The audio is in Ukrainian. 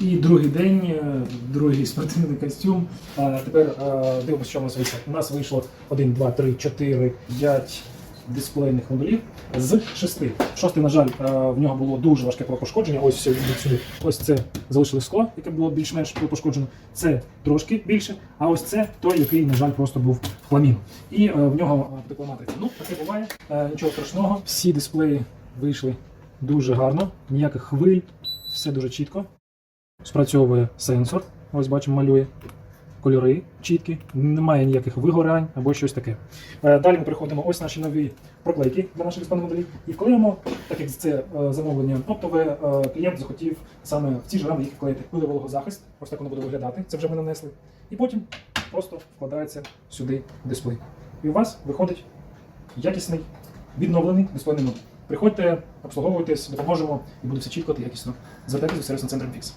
І другий день, е, другий спортивний костюм. А тепер е, дивимося, що у нас вийшло. У нас вийшло 1, 2, 3, 4, 5 дисплейних модулів з 6. Шостий, на жаль, е, в нього було дуже важке пошкодження. Ось все сюди. Ось це залишили скло, яке було більш-менш пошкоджено. Це трошки більше. А ось це той, який, на жаль, просто був хламін. І в нього е. Ну, таке буває. Нічого страшного. Всі дисплеї вийшли дуже гарно, ніяких хвиль, все дуже чітко. Спрацьовує сенсор. Ось бачимо, малює. Кольори чіткі, немає ніяких вигорань або щось таке. Е, Далі ми переходимо ось наші нові проклейки для наших дисплейних моделів і вклеїмо, так як це е, замовлення оптове, е, клієнт захотів саме в ці ж рами їх вклеїти. Буде вологозахист, ось так воно буде виглядати. Це вже ми нанесли. І потім просто вкладається сюди дисплей. І у вас виходить якісний відновлений дисплейний модуль. Приходьте, обслуговуйтесь, допоможемо і буде все чітко та якісно. Звертайтеся до сервісного центру Fix.